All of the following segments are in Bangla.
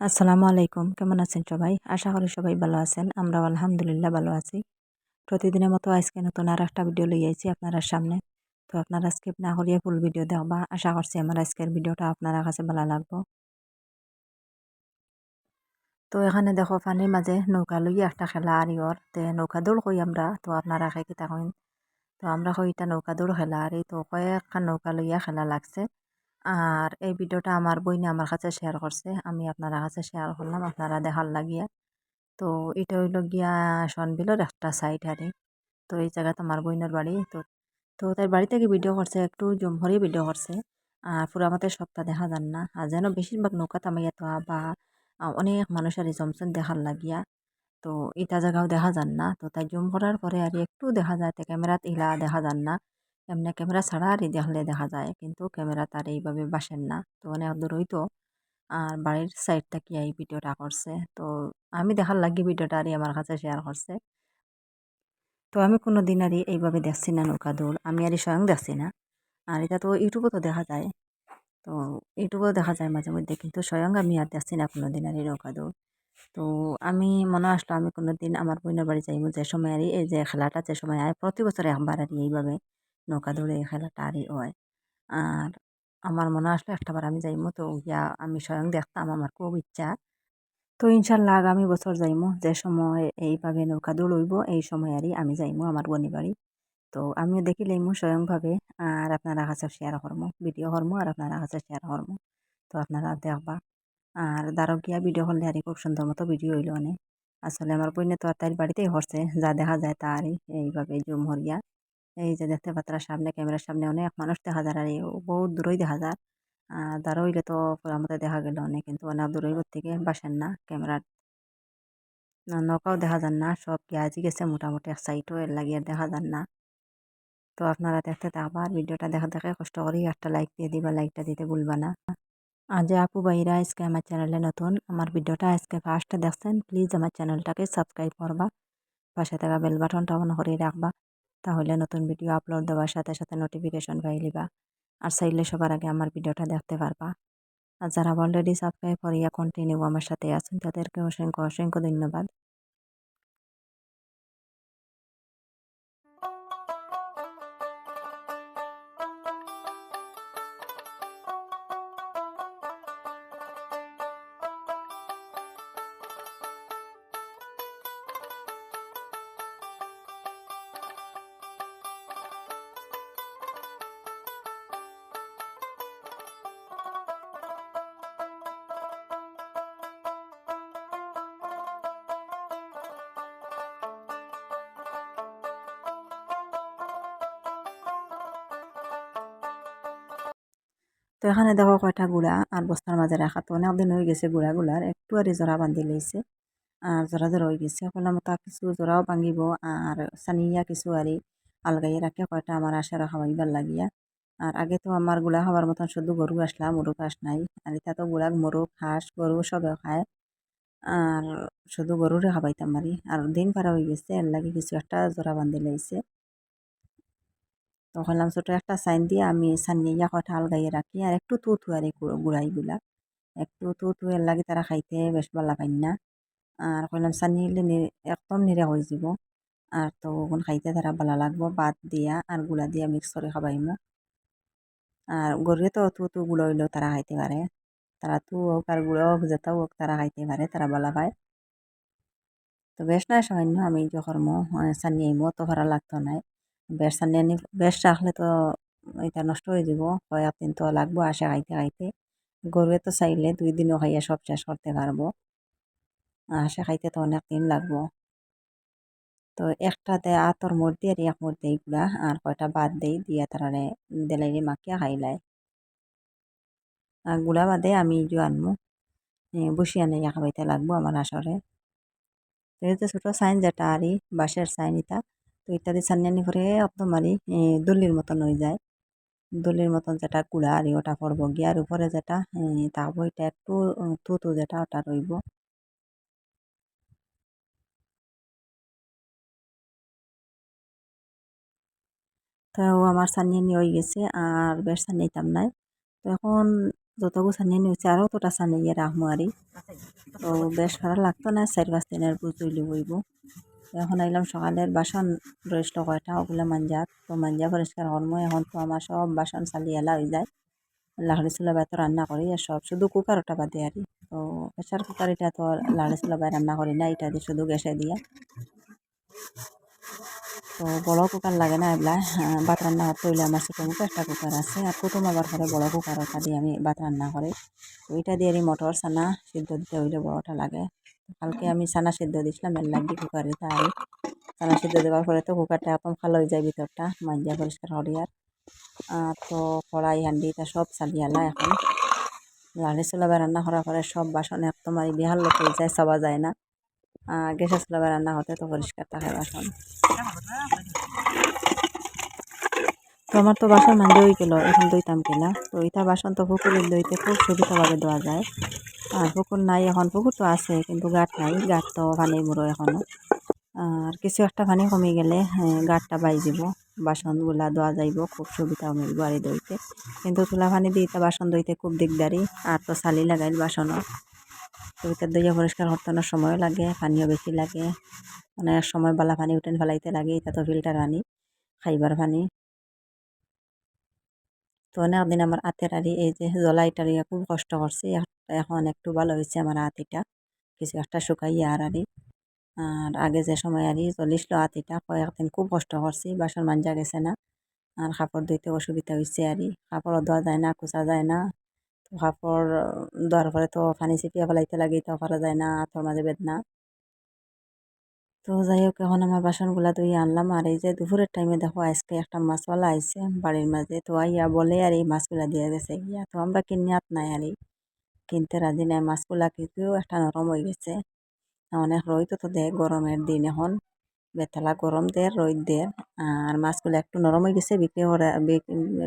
আসসালামু আলাইকুম। কেমন আছেন সবাই? আশা করি সবাই ভালো আছেন। আমরাও আলহামদুলিল্লাহ ভালো আছি। প্রতিদিনের মতো আজকে নতুন আর একটা ভিডিও লই আইছি আপনারা সামনে। তো আপনারা স্কিপ না করিয়ে ফুল ভিডিও দেখবা আশা করছি আমার আজকের ভিডিওটা আপনারা কাছে ভালো লাগবো। তো এখানে দেখো পানির মাঝে নৌকা লইয়া একটা খেলা আর ইয়র তে নৌকা দৌড় কই আমরা? তো আপনারা খাই কইন? তো আমরা কই এটা নৌকা দৌড় খেলা আর। তো কয়েকখান নৌকা লইয়া খেলা লাগছে। আর এই ভিডিওটা আমার বইনে আমার কাছে শেয়ার করছে। আমি আপনারা কাছে শেয়ার করলাম, আপনারা দেখার লাগিয়া। তো এটা হইল গিয়া সনবিলর একটা সাইড আরে। তো এই জায়গাতে আমার বইনের বাড়ি। তো তো তাই বাড়ি থেকে ভিডিও করছে, একটু জম ভরে ভিডিও করছে। আর পুরা মতে সপ্তাহ দেখা যান না। আর যেন বেশিরভাগ নৌকা তামাইয়া তো বা অনেক মানুষের জমছেন দেখার লাগিয়া। তো এটা জায়গাও দেখা যান না। তো তাই জুম করার পরে আর একটু দেখা যায় ক্যামেরাত ইলা দেখা যান না। এমনি ক্যামেরা ছাড়া আর দেখলে দেখা যায়। কিন্তু ক্যামেরা তার এইভাবে বাসেন না। তো অনেক দূর হইতো। আর বাড়ির সাইডটা কি এই ভিডিওটা করছে? তো আমি দেখার লাগি ভিডিওটা আর আমার কাছে শেয়ার করছে। তো আমি কোনো দিন আর এইভাবে দেখছি না নৌকা দৌড়। আমি আর স্বয়ং দেখছি না। আর এটা তো ইউটিউবে তো দেখা যায়। তো ইউটিউবেও দেখা যায় মাঝে মধ্যে। কিন্তু স্বয়ং আমি আর দেখছি না কোনো দিন আর নৌকা দৌড়। তো আমি মনে আসলো আমি কোনো দিন আমার বোনের বাড়ি যাইমু যে সময় আর এই যে খেলাটা যে সময় আয়, প্রতি বছর একবার আর এইভাবে নৌকা দৌড়ে এই আরই হয়। আর আমার মনে আসলো একটাবার আমি যাইমু, তো ইয়া আমি স্বয়ং দেখতাম, আমার খুব ইচ্ছা। তো ইনশাল্লাহ আগামী বছর যাইমু, যে সময় এইভাবে নৌকা দৌড়ইব, এই সময় আরই আমি যাইমু আমার বোনি বাড়ি। তো আমিও দেখি লইমু স্বয়ংভাবে, আর আপনারা কাছে শেয়ার করমু ভিডিও করমু, আর আপনারা কাছে শেয়ার করমু। তো আপনারা দেখবা। আর দারকিয়া ভিডিও করলে আর খুব সুন্দর মতো ভিডিও হইল অনেক। আসলে আমার বইনে তো আর তার বাড়িতেই হরছে, যা দেখা যায় তারই, এইভাবে জুম হরিয়া এই যে দেখতে পাত্রা সামনে ক্যামেরার সামনে অনেক মানুষ দেখা যায় আর বহুত দূরই দেখা যায়। আর দাঁড়ো হইলে তো আমাদের দেখা গেল অনেক কিন্তু অনেক দূরই থেকে বাসেন না ক্যামেরার। নৌকাও দেখা যান না, সব গিয়াজি গেছে মোটামুটি এক সাইডও লাগিয়ে দেখা যান না। তো আপনারা দেখতে থাকবা ভিডিওটা দেখা দেখে কষ্ট করি একটা লাইক দিয়ে দিবা লাইকটা দিতে ভুলবা না। আজ আপু ভাইরা আজকে আমার চ্যানেলে নতুন, আমার ভিডিওটা আজকে ফার্স্টে দেখছেন প্লিজ আমার চ্যানেলটাকে সাবস্ক্রাইব করবা, পাশে থাকা বেল বাটনটা অন করে রাখবা। তাহলে নতুন ভিডিও আপলোড দেওয়ার সাথে সাথে নোটিফিকেশন পাই লিবা। আর চাইলে সবার আগে আমার ভিডিওটা দেখতে পারবা। আর যারা অলরেডি সাবস্ক্রাইব করিয়া কন্টিনিউ আমার সাথে আছেন, তাদেরকে অসংখ্য অসংখ্য ধন্যবাদ। তো এখানে দেখো কয়টা গুড়া আর বস্তার মাঝে রাখা। তো অনেক দিন হয়ে গেছে গুড়াগুলার, একটু আর জোড়া বান্ধি লইছে, আর জোড়া জোড়া হয়ে গেছে। কলাম তা কিছু জোড়াও ভাঙিব আর সানিয়া কিছু আরি আলগাইয়ে রাখে কয়টা আমার আশারা খাওয়াইবার লাগিয়া। আর আগে তো আমার গুড়া খাবার মতন শুধু গরু আসলা মুরুখ আস নাই, আর এটা তো গুড়া মুরুখ হাঁস, গরু সবে খায়, আর শুধু গরুরে খাবাইতাম মারি আর দিন পারা হয়ে গেছে, এর লাগে কিছু একটা জোড়া বান্ধি লাইছে। তো কইলাম ছোটো একটা সাইন দিয়ে আমি সানিয়া কয়টা আলগাইয়ে রাখি আর একটু তুতু আর এই গুড়াইগুলা। একটু তুতু এর লাগে তারা খাইতে বেশ ভালো পাই না। আর কইলাম সানিলে একদম নিরা হয়ে যাব। আর তো ওগুন খাইতে তারা ভালো লাগবো বাদ দিয়া আরগুলা দিয়া মিক্স করে খাবাইমো। আর গরুয়ে তো তু তু গুঁড়ো হইলেও তারা খাইতে পারে। তারা তু হোক আর গুঁড়ো হোক যেটাও হোক তারা খাইতে পারে, তারা ভালো পায়। তো বেশ নাই সামান্য আমি যে কর্ম সানি আইমো তো ভাড়া লাগতো নাই। বেশ সানি আনি বেশ রাখলে তো এটা নষ্ট হয়ে যাব। কয়েকদিন তো লাগবো আসে খাইতে খাইতে গরুয়ে তো চাইলে দুই দিনও খাইয়া সব শেষ করতে পারব। আসে খাইতে তো অনেক দিন লাগবো। তো একটাতে আতর মোট দিয়ে আর এক মোট দেই গুলা আর কয়টা বাদ দেই, দিয়া তারারে দেলাইরে মাখিয়া খাইলাই। আরগুলা বাদে আমি যে আনমু বসিয়া নেই খাবাইতে লাগবো আমার আসরে। তো ছোটো সাইন যেটা আরই, বাঁশের সাইন ইটা তো ইত্যাদি সান্যানি করে একদম আরই দলির মতন হয়ে যায়। দলির মতন যেটা গুড়া আরই ওটা পড়ব গিয়ে। আর উপরে যেটা তাবো, এটা একটু তুতু যেটা ওটা রইব। তো আমার সানিয়ে নিয়ে হয়ে গেছে, আর বেশ সানিতাম নাই। তো এখন যত গুছানি নিয়েছে আরও তোটা সানিয়ে রাখব আরি তো বেশ ভালো লাগতো না, চার পাঁচ দিনের বুঝইলি বইব এখন আইলাম সকালের বাসন রয়েছিল কয়টা ওগুলো মাঞ্জাত তো মাঞ্জা পরিষ্কার করব এখন তো আমার সব বাসন চালি এলা হয়ে যায়। লাহড়ি চুলা তো রান্না করি আর সব, শুধু কুকারটা বাদে আর তো প্রেশার কুকার এটা তো লাহড়ি চুলা রান্না করি না, এটা দিয়ে শুধু গ্যাসে দিয়া। তো বড় কুকার লাগে না এগুলা ভাত রান্না করতে হইলে আমার ছোটো মুখে একটা কুকার আছে। আর কুটুম আবার পরে বড় কুকার ওটা দিয়ে আমি ভাত রান্না করি। ওইটা দিয়ে মটর সানা সিদ্ধ দিতে হইলে বড়টা লাগে। কালকে আমি সানা সিদ্ধ দিছিলাম, এর লাগি কুকারে তাই সানা সিদ্ধ দেওয়ার পরে তো কুকারটা একদম ভালো হয়ে যায় ভিতরটা মাঞ্জা পরিষ্কার হরিয়ার তো কড়াই, হান্ডি, তা সব চালিয়ালা এখন। লাড়ি চুলাবে রান্না করার পরে সব বাসন একদম আর বিহার লোক হয়ে যায় সবা যায় না। গ্যাসের চুলাবে রান্না হতে তো পরিষ্কার থাকে বাসন। তো আমার তো বাসন মাঞ্জে হয়ে গেল, এখন দইতাম কিনা তো ইটা বাসন তো পুকুরের দইতে খুব সুবিধাভাবে দেওয়া যায়। আর পুকুর নাই, এখন পুকুর তো আছে, কিন্তু গাট নাই গাট তো পানি মুড়ো এখনও। আর কিছু একটা পানি কমে গেলে গাটটা বাই যাব বাসনগুলা ধোয়া যাইব, খুব সুবিধা মিলব আর দইতে। কিন্তু তুলা পানি দিয়ে বাসন দইতে খুব দিকদারি আর তো চালি লাগাইল বাসনও। তো এটা দইয়া পরিষ্কার করতে সময় লাগে, পানিও বেশি লাগে। অনেক সময় বালা পানি উঠেন ফেলাইতে লাগে, এটা তো ফিল্টার পানি খাইবার পানি তো অনেক দিন আমার হাতের আরি এই যে জলাইটার ইয়া খুব কষ্ট করছে। এখন একটু ভালো হয়েছে আমার হাতিটা কিছু একটা শুকাইয়া আর আরি আর আগে যে সময় আরি চলিছিল হাতিটা কয়েকদিন খুব কষ্ট করছি বাসন মাঞ্জা গেছে না। আর কাপড় ধুইতে অসুবিধা হয়েছে আরি কাপড়ও ধোয়া যায় না কুচা যায় না। তো কাপড় ধোয়ার পরে তো পানি চিপিয়া ফেলাইতে লাগে, তো পারা যায় না হাতের মাঝে বেদনা। তো যাই হোক, এখন আমার বাসনগুলা ধুয়ে আনলাম। আর এই যে দুপুরের টাইমে দেখো, আজকে একটা মাছওয়ালা আইছে বাড়ির মাঝে। তো আইয়া বলে, আর, এই মাছগুলা দিয়ে গেছে। গিয়া তো আমরা কিনিয়াত নাই আর কিনতে রাজি নাই। মাছগুলা কিন্তু একটা নরম হয়ে গেছে। অনেক রইতো তো দেয় গরমের দিন এখন। বেতলা গরম দেয় রোদ দেয় আর মাছগুলো একটু নরম হয়ে গেছে, বিক্রি করে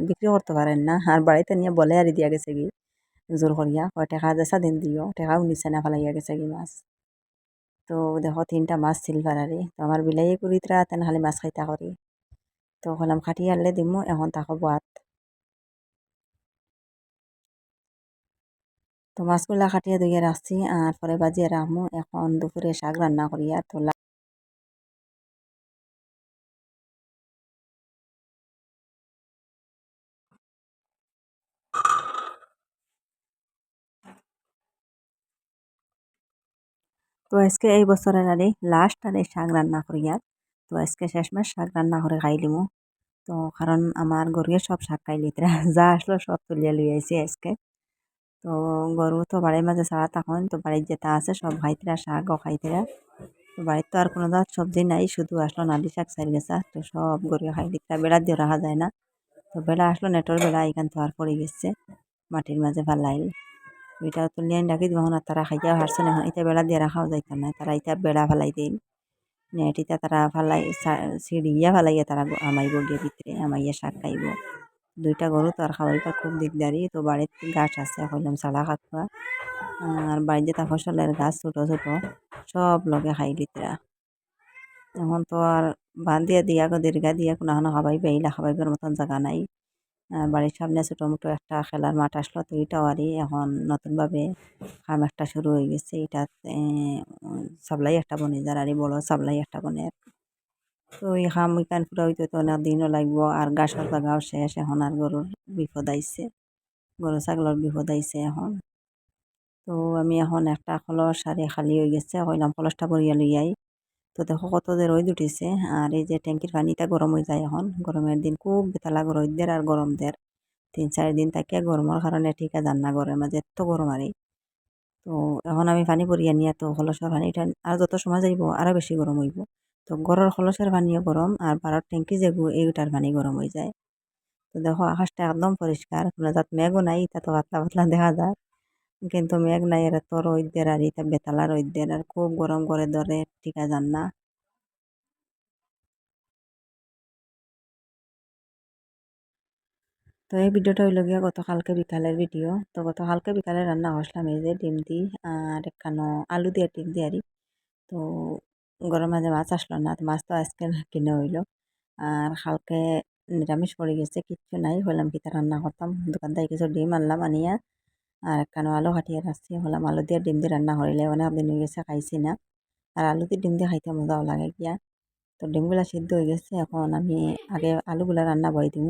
বিক্রি করতে পারেন না। আর বাড়িতে নিয়ে বলে, আর, দিয়া গেছে কি? জোর করিয়া। কয় টাকা দেশা দিন দিও। টাকাও নিচে না, ফেলাইয়া গেছে কি মাছ? তো দেখো তিনটা মাছ সিলভারারি তো আমার বিলাই কুড়িতরা তেন খালি মাছ খাইতা করি তো হলাম খাটি আনলে দিমু, এখন তাকো বাত তো মাছগুলা খাটিয়ে ধুয়ে রাখছি আর পরে বাজিয়ে রাখমু এখন দুপুরে শাক রান্না করি আর তো তো আজকে এই বছরের আরে লাস্ট আর এই শাক রান্না করি আর। তো আজকে শেষমেশ শাক রান্না করে খাইলিমু তো কারণ আমার গরুয়ে সব শাক খাইলি যা আসলো সব তুলিয়া লই আইছি আজকে। তো গরু তো বাড়ির মাঝে ছাড়া তখন তো বাড়ির যেটা আছে সব খাইতিরা শাকও খাইতিরা তো বাড়ির তো আর কোনো দাঁত সবজি নাই, শুধু আসলো নালি শাক সারি গেছে। তো সব গরু খাই দিকটা বেড়া দিয়ে রাখা যায় না। তো বেড়া আসলো, নেটর বেড়া এখান তো আর পড়ে গেছে। মাটির মাঝে ভালো ওইটা তুলিয়ে ডাকি দিব আর তারা খাইয়া হারছে না এটা বেড়া দিয়ে রাখাও যাইতো না তারা এটা বেড়া ফেলাই দিল নেট তারা ফালাই সিঁড়িয়া ফালাইয়া তারা আমাইব গিয়ে ভিতরে আমাইয়া শাক খাইব। দুইটা গরু তো আর খাওয়াইবার খুব দিকদারি তো বাড়িতে গাছ আছে কইলাম সালা খাকুয়া আর বাড়িতে তা ফসলের গাছ ছোট ছোট সব লগে খাই লিতরা এখন তো আর বান্ধিয়া দিয়া গো দীর্ঘা দিয়া, কোনো খাবাই পাইলা খাবাইবার মতন জায়গা নাই। বাড়ির সামনে ছোটো মোটো একটা, খেলার মাঠ আসলো, তো এটাও আরই এখন নতুনভাবে খাম একটা শুরু হয়ে গেছে। এটা সাপ্লাই একটা বনে, যার আর বড় সাপ্লাই একটা বনে তো এই খাম ওইখান পুরা হইতে তো অনেক দিনও লাগবো, আর গাছের জায়গাও শেষ এখন, আর গরুর বিপদ আইছে, গরু ছাগলের বিপদ আইছে এখন। তো আমি এখন একটা কলস সারে খালি হয়ে গেছে, কইলাম কলসটা ভরিয়া লইয়াই। তো দেখো কত যে রোদ উঠিছে, আর এই যে ট্যাঙ্কির পানিটা গরম হয়ে যায় এখন। গরমের দিন খুব বেতালা রোদের আর গরম দের তিন চার দিন থাকিয়া গরমের কারণে ঠিক আছে গরমের মাঝে এত গরম আর তো এখন আমি পানি পরিয়া নিয়ে তো কলসের পানিটা আর যত সময় যাইব আরও বেশি গরম হইব তো গরর কলসের পানিও গরম আর বারোর ট্যাঙ্কি যে এইটার পানি গরম হয়ে যায়। তো দেখো, আকাশটা একদম পরিষ্কার কোনো যাত মেঘও নাই তা তো পাতলা পাতলা দেখা যায়। কিন্তু মেঘ নাই এর তো রোদ্দের আর এটা বেতালা রোদ্দের আর খুব গরম করে ধরে টিকা যান না? তো এই ভিডিওটা হইল গিয়া গতকালকে বিকালের ভিডিও। তো গতকালকে বিকালে রান্না করছিলাম এই যে ডিম দি আর একখানো আলু দিয়ে ডিম দিয়ে আরি। তো গরম মাঝে মাছ আসলো না মাছ তো আজকে কিনে হইল। আর কালকে নিরামিষ পড়ে গেছে, কিচ্ছু নাই, হইলাম পিঠা রান্না করতাম। দোকান থেকে কিছু ডিম আনলাম আনিয়া আর একখানো আলু কাটিয়ে রাখছি হলাম আলু দিয়ে ডিম দিয়ে রান্না করিলে অনেক দিন হয়ে গেছে, খাইছি না। আর আলু দিয়ে ডিম দিয়ে খাইতে মজাও লাগে গিয়া। তো ডিমগুলা সিদ্ধ হয়ে গেছে, এখন আমি আগে আলুগুলা রান্না বই দিব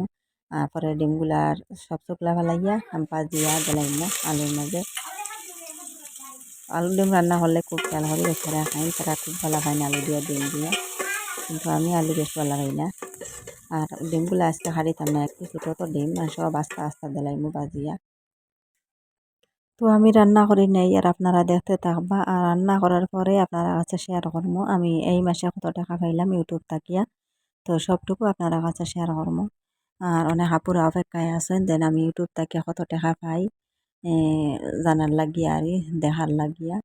তারপরে পরে ডিমগুলার সব শুকলা ফেলাইয়া আমি পাঁচ দিয়া দিলাম না আলুর মাঝে। আলু ডিম রান্না হলে খুব খেয়াল হবে বেচারা খাই তারা খুব ভালো খায় না আলু দিয়ে, ডিম দিয়ে। কিন্তু আমি আলু বেশ ভালো খাই না। আর ডিমগুলো আজকে হারিতাম না একটু ছোটো তো ডিম আর সব আস্তে আস্তে দিলাইমু বাজিয়া তো আমি রান্না করি নাই, আর আপনারা দেখতে থাকবা। আর রান্না করার পরে আপনারা কাছে শেয়ার করব আমি এই মাসে কত টাকা পাইলাম ইউটিউব থাকিয়া তো সবটুকু আপনারা কাছে শেয়ার করব আর অনেক হাপুরা অপেক্ষায় আছেন, দেন আমি ইউটিউব থাকিয়া কত টাকা পাই জানার লাগিয়া আর দেখার লাগিয়া।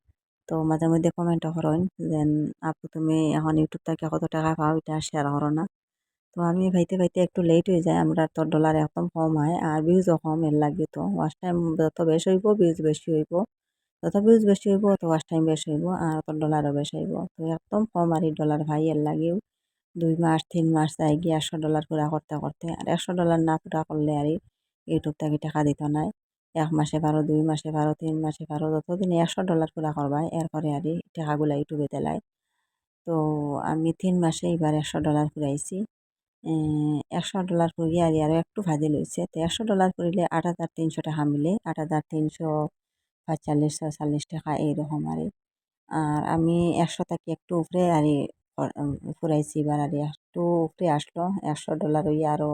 তো মাঝে মধ্যে কমেন্টও করেন, দেন আপু তুমি এখন ইউটিউব থেকে কত টাকা পাও, এটা শেয়ার করো না। তো আমি ভাইতে ভাইতে একটু লেট হয়ে যায়, আমরা তো ডলার একদম কম হয় আর ভিউজও কম এর লাগে তো। ওয়াশ টাইম যত বেশ হইব ভিউজ বেশি হইব। যত ভিউজ বেশি হইব তো ওয়াশ টাইম বেশি হইব আর তো ডলারও বেশি হইব। তো একদম কম আর এই ডলার ভাই এর লাগেও দুই মাস, তিন মাস যাই গিয়ে একশো ডলার পুরা করতে করতে আর একশো ডলার না পুরা করলে আর ইউটিউব থেকে টাকা দিত নাই এক মাসে বারো দুই মাসে বারো তিন মাসে বারো যতদিন একশো ডলার পুরা করবা এরপরে আর টাকাগুলা ইউটিউবে দেলায়। তো আমি তিন মাসে এবার একশো ডলার পুরাইছি একশো ডলার করিয়া আর আরও একটু ভাজি লইছে। তো একশো ডলার করিলে আট হাজার তিনশো টাকা মিলে, আট হাজার তিনশো পঁয়তাল্লিশ, ছয়চল্লিশ টাকা এইরকম আর। আর আমি একশো থেকে একটু উপরে আর ফুরাইছি এবার আর একটু উপরে আসলো। একশো ডলার হইয়া আরও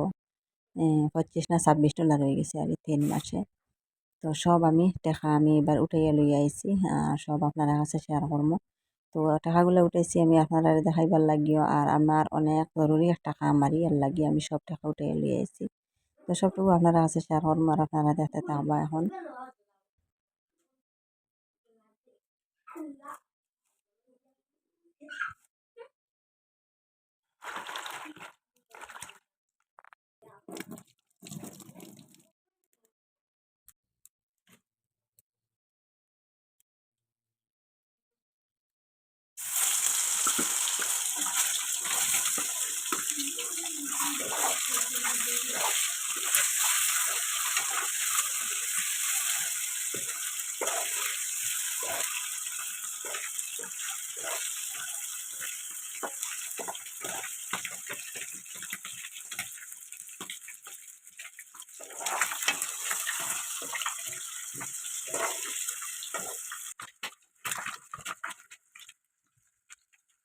পঁচিশ না ছাব্বিশ ডলার হয়ে গেছে আর তিন মাসে। তো সব আমি টাকা আমি এবার উঠাইয়া লইয়া আইছি, আর সব আপনারা কাছে শেয়ার করব। তো টাকাগুলো উঠাইছি আমি আপনারা দেখাইবার লাগিও। আর আমার অনেক জরুরি টাকা আমারই আর লাগি আমি সব টাকা উঠাই লিয়ে আইছি তো সবটুকু আপনারা আছে শেয়ার করব আর আপনারা দেখতে থাকবা এখন।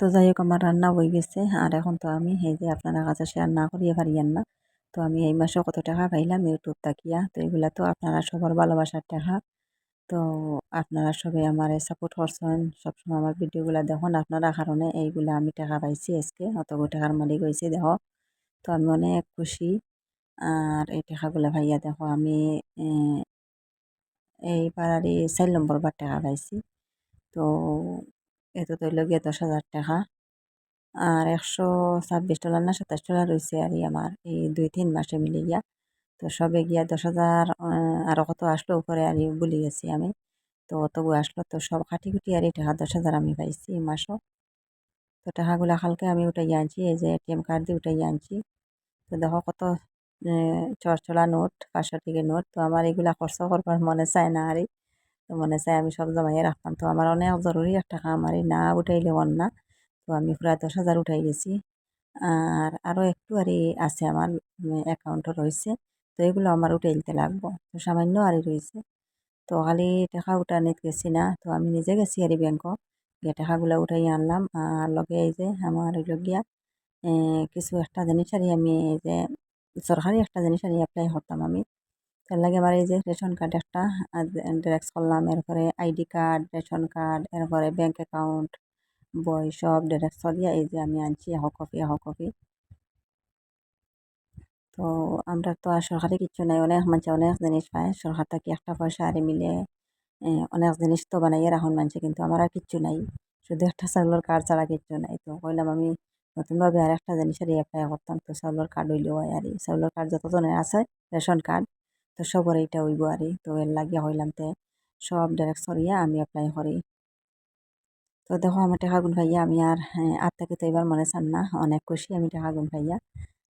তো যাই হোক, আমার রান্না হয়ে গেছে। আর এখন তো আমি এই যে আপনারা কাছে শেয়ার না করিয়ে পারিয়েন না। তো আমি এই মাসে কত টাকা পাইলাম ইউটিউব তাকিয়া। তো এগুলা তো আপনারা সবার ভালোবাসার টাকা। তো আপনারা সবাই আমার সাপোর্ট করছেন। সবসময় আমার ভিডিওগুলো দেখুন। আপনারা কারণে এইগুলা আমি টাকা পাইছি আজকে। অত টাকার মালিক হয়েছে দেখো। তো আমি অনেক খুশি। আর এই টাকাগুলো ভাইয়া, দেখো, আমি এইবার আর চার নম্বর বার টাকা পাইছি। তো এত তো গিয়ে দশ হাজার টাকা। আর একশো ছাব্বিশ ডলার না সাতাশ ডলার রয়েছে আর আমার এই দুই, তিন মাসে মিলে গিয়া। তো সবে গিয়া দশ হাজার আরও কত আসলো উপরে আর বলি গেছি আমি। তো অতগু আসলো, তো সব কাটি কুটি আর এই টাকা দশ হাজার আমি পাইছি এই মাসও তো টাকাগুলো কালকে আমি উঠাই আনছি, এই যে এটিএম কার্ড দিয়ে উঠাই আনছি। তো দেখো কত চরচলা নোট পাঁচশো টিকে নোট, তো আমার এগুলা খরচ করবার মনে চায় না আর তো মনে চাই আমি সব জমাইয়ে রাখতাম। তো আমার অনেক জরুরি একটা কাম, আর না উঠাইলে অন না। তো আমি প্রায় দশ হাজার উঠাই গেছি। আর আরও একটু আর আছে আমার অ্যাকাউন্টও রয়েছে। তো এগুলো আমার উঠাইতে লাগবো। তো সামান্য আরই রয়েছে। তো খালি টাকা উঠানিত গেছি না। তো আমি নিজে গেছি আর ব্যাংক গিয়ে টাকাগুলো উঠাই আনলাম। আর লগে এই যে আমার হইল গিয়া কিছু একটা জিনিস আর আমি, এই যে, সরকারি একটা জিনিস আর অ্যাপ্লাই করতাম আমি। তার লাগে আমার এই যে রেশন কার্ড একটা ড্রেক্স করলাম, এরপরে আইডি কার্ড রেশন কার্ড এরপরে ব্যাংক অ্যাকাউন্ট বই সব ড্রেক্স করিয়া এই যে আমি আনছি, এহ কপি এহ কপি তো আমরা তো আর সরকারি কিছু নাই, অনেক মানুষ অনেক জিনিস পায়, সরকার থেকে একটা পয়সা আরে মিলে অনেক জিনিস তো বানাইয়া রাখুন মানুষে, কিন্তু আমার আর কিচ্ছু নাই, শুধু একটা চাউলের কার্ড ছাড়া কিচ্ছু নাই। তো কইলাম আমি নতুনভাবে আর একটা জিনিসের অ্যাপ্লাই করতাম, তো চাউলের কার্ড হইলেও আর চাউলের কার্ড যতজনের আছে, রেশন কার্ড তো সবর এইটা হইব আর তো এর লাগিয়া হইলাম তে সব ডাইরেক্ট সরিয়া আমি অ্যাপ্লাই করি। তো দেখো আমার টাকা গুণ পাইয়া আমি আর আত্মাকে তো এবার মনে চান না, অনেক খুশি আমি টাকা গুণ পাইয়া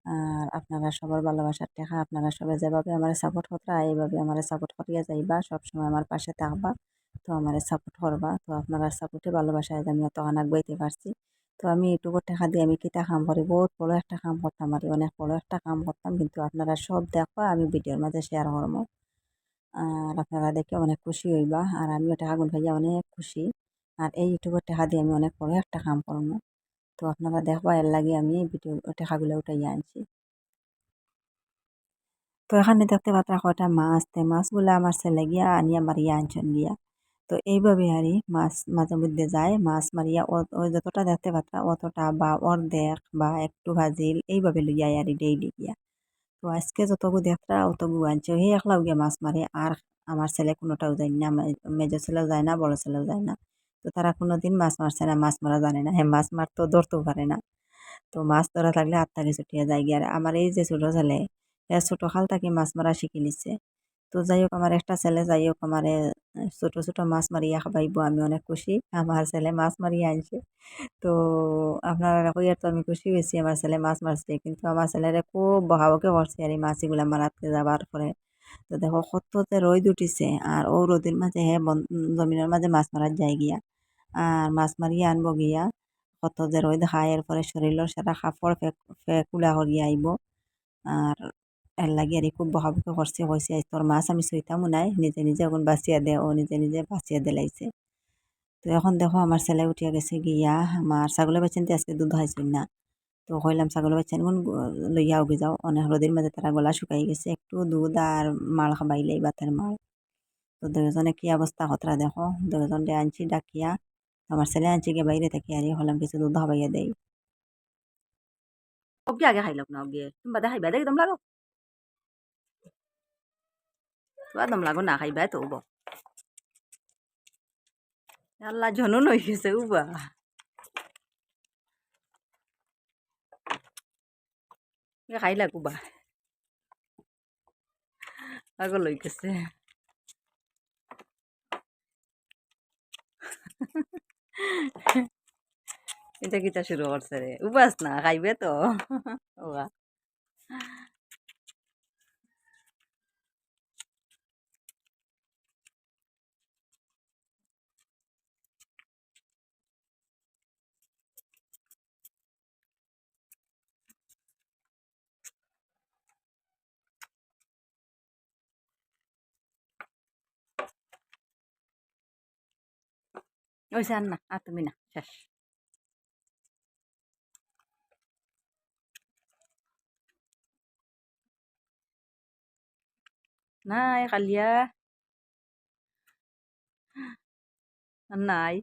আর আপনারা সবার ভালোবাসার টাকা, আপনারা সবাই যেভাবে আমার সাপোর্ট করতে, এইভাবে আমার সাপোর্ট করিয়া যাইবা, সবসময় আমার পাশে থাকবা, তো আমার সাপোর্ট করবা। তো আপনারা সাপোর্টে ভালোবাসায় আমি অত আনাক বইতে পারছি। তো আমি ইউটিউবের টাকা দিয়ে আমি কিতা কাম করি? বহুত বড় একটা কাম করতাম আর অনেক বড় একটা কাম করতাম। কিন্তু আপনারা সব দেখবা, আমি ভিডিওর মাঝে শেয়ার করব। আর আপনারা দেখে অনেক খুশি হইবা। আর আমিও টাকা গুণ পাইয়া অনেক খুশি। আর এই ইউটিউবের টাকা দিয়ে আমি অনেক বড় একটা কাম করব। তো আপনারা দেখবা, এর লাগে আমি ভিডিও টাকাগুলো উঠাইয়া আনছি। তো এখানে দেখতে পাত্রা কয়টা মাছ। তে মাছগুলো আমার ছেলে গিয়া আনিয়া মারিয়া আনছেন গিয়া। তো এইভাবে আর মাছ মাঝে মধ্যে যায়। মাছ মারিয়া যতটা দেখতে পাত্রা অতটা বা অর্ধেক বা একটু ভাজিল এইভাবে লইয়াই আর ডেইলি গিয়া। তো আজকে যতগু দেখরা অতগু আনছে। সেই একলাও গিয়া মাছ মারে। আর আমার ছেলে কোনোটাও যায় না। মেজো ছেলেও যায় না, বড় ছেলেও যায় না। তো তারা কোনো দিন মাছ মারছে না, মাছ মারা জানে না। হ্যাঁ মাছ মারতেও ধরতেও পারে না। তো মাছ ধরা থাকলে আত্মাকে ছুটিয়ে যায় গিয়ে। আর আমার এই যে ছোটো ছেলে হ্যাঁ ছোটো খাল থেকে মাছ মারা শিখে নিচ্ছে তো যাই হোক, আমার একটা ছেলে যাই হোক, আমার ছোটো ছোটো মাছ মারিয়া খাবাইব, আমি অনেক খুশি। আমার ছেলে মাছ মারিয়া আনছে তো আপনারা কইয়ার তো আমি খুশি হয়েছি, আমার ছেলে মাছ মারছে। কিন্তু আমার ছেলেরে খুব বহাবকে করছে আর এই মাছগুলা মারাতে যাবার পরে। তো দেখো কত যে রোদ উঠিছে, আর ও রোদের মাঝে হে জমিনের মাঝে মাছ মারার যায় গিয়া। আর মাছ মারিয়া আনব গিয়া, কত যে রোদ খায় এরপরে শরীরের সারা কাপড় ফেকুলা করিয়া আইব। আর এর লাগে আর খুব বহাবকে করছে কইছে তোর মাছ আমি সইতামও নাই, নিজে নিজে এখন বাঁচিয়া দে ও নিজে নিজে বাঁচিয়া দিলাইছে তো এখন দেখো আমার ছেলে উঠিয়া গেছে গিয়া আমার ছাগলের বাচ্চানতে আজকে দুধ খাইছিল না। তো কইলাম ছাগলের বাচ্চান কোন লইয়া উগি যাও অনেক রোদের মাঝে তারা গলা শুকাই গেছে, একটু দুধ আর মাল খাবাইলেই বাতের মাল। তো দুজনে কি অবস্থা হতরা দেখো দুজনকে আনছি ডাকিয়া আমার ছেলে আনছি গিয়ে বাইরে থেকে আর হলাম কিছু দুধ খাবাইয়া দেই অগে আগে খাইলাম না অগে তুমি বাদে খাইবা দেখি দম লাগো দম লাগো না খাইবা তো উব আল্লাহ জনন হয়ে গেছে উবা খাই লাগো বা আগো লই গেছে এটা কিতা শুরু করছে রে উপাস না খাইবে তো ওয়া ওই আর না আর তুমি না শেষ নাই কালিয়া নাই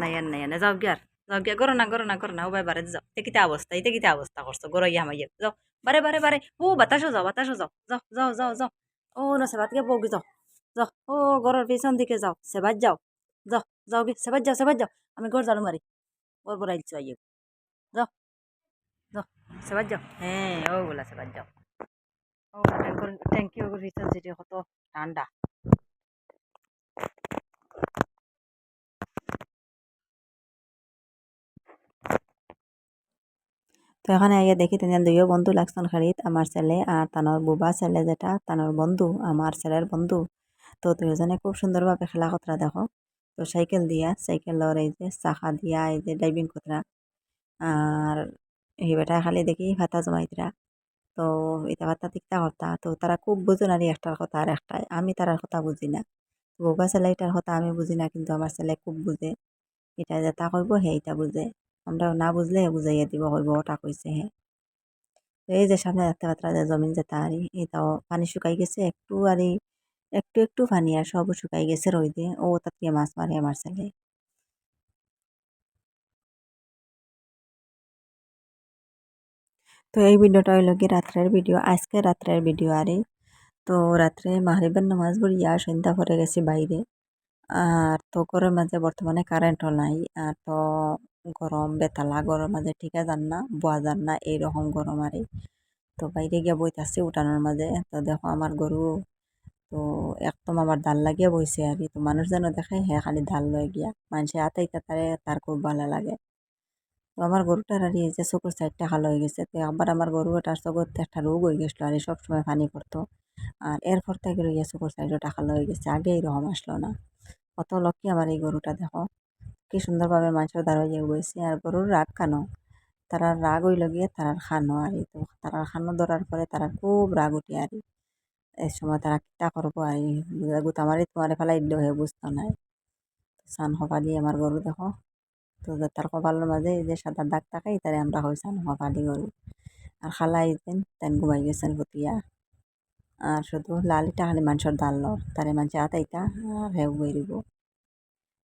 নাই আর নাই আনে যাও গিয়ার যাও গিয়া করো না করো না করো না ও বারে যাও তে কিতা অবস্থা এতে কিতা অবস্থা করছ গরো ইয়া মাইয়া যাও বারে বারে বারে ও বাতাসও যাও বাতাসও যাও যাও যাও যাও যাও ও না সেবাত গিয়ে বগি যাও যাও ও ঘরের পিছন দিকে যাও সেবাত যাও যাও যাও গে সেবাত যাও সেবাত যাও আমি ঘর জানো মারি ওর বড় আইলছো আইয়ে যাও যাও সেবাত যাও হ্যাঁ ও বলা সেবাত যাও ও ট্যাঙ্কর ট্যাঙ্কি ওগুলো ভিতর যেটি কত ঠান্ডা তো এখানে আইয়া দেখি তিনজন দুইও বন্ধু লাগছেন খাড়িত, আমার ছেলে আর তানোর বুবা ছেলে যেটা তানোর বন্ধু আমার ছেলের বন্ধু। তো দুজনে খুব সুন্দরভাবে খেলা কতরা দেখো তো সাইকেল দিয়া সাইকেলের এই যে চাকা দিয়া, এই যে ড্রাইভিং কতরা আর এই বেটা খালি দেখি ফাতা জমাইতরা তো এটা ভাতা তিক্তা কথা তো তারা খুব বোঝে না একটার কথা আর একটাই। আমি তারার কথা বুঝি না। বউবা ছেলে এটার কথা আমি বুঝি না, কিন্তু আমার ছেলে খুব বুঝে এটা যেটা কইব হে এটা বুঝে আমরা না বুঝলে বুঝাইয়া দিব কইব ওটা কইছে হে তো এই যে সামনে দেখতে পাত্রা যে জমিন যেটা আরি এটাও পানি শুকাই গেছে, একটু আরি একটু একটু পানি আর সব শুকাই গেছে রইদে। ও তাকে মাছ মারে আমার ছেলে তো এই ভিডিওটা হইল কি রাত্রের ভিডিও, আজকে রাত্রের ভিডিও আরে। তো রাত্রে মাহরিবের নামাজ পড়িয়া সন্ধ্যা পরে গেছি বাইরে। আর তো ঘরের মাঝে বর্তমানে কারেন্টও নাই, আর তো গরম, বেতালা গরম মাঝে ঠিকা যান না, বোয়া যান না, এইরকম গরম আরে। তো বাইরে গিয়া বইতাছি উঠানোর মাঝে, তো দেখো আমার গরু, তো একদম আমার দাল লাগিয়া বইছে আর তো মানুষ যেন দেখে হ্যাঁ খালি দাল লয়ে গিয়া। মানুষে আতাইতা তারে, তার খুব ভালো লাগে। তো আমার গরুটার আর যে চকুর সাইডটা ভালো হয়ে গেছে। তো আবার আমার গরু ওটার চকুর একটা রোগ হয়ে গেছিল আর সবসময় পানি পড়তো। আর এরপর থেকে রইয়া চকুর সাইডটা ভালো হয়ে গেছে। আগে এরকম আসলো না। কত লক্ষ্মী আমার এই গরুটা, দেখো। কি সুন্দরভাবে মানুষের দাঁড়াইয়া বইছে আর গরুর রাগ খানো। তারা রাগ হইল গিয়ে তারার খানো আর তো তারার খানো ধরার পরে তারা খুব রাগ উঠে আর এই সময় তারা কিতা করব আর গুতামারি তোমারে ফেলাই দিলেও হে বুঝতো নাই। সান হপালি আমার গরু দেখো। তো তার কপালের মাঝে এই যে সাদা দাগ থাকে তারে আমরা হই সান হপালি গরু আর খালা আইতেন তেন ঘুমাই গেছেন ভতিয়া আর শুধু লালিটা খালি মানুষের দাল লর তারে মানুষে আতাইতা আর হেউ বেরিব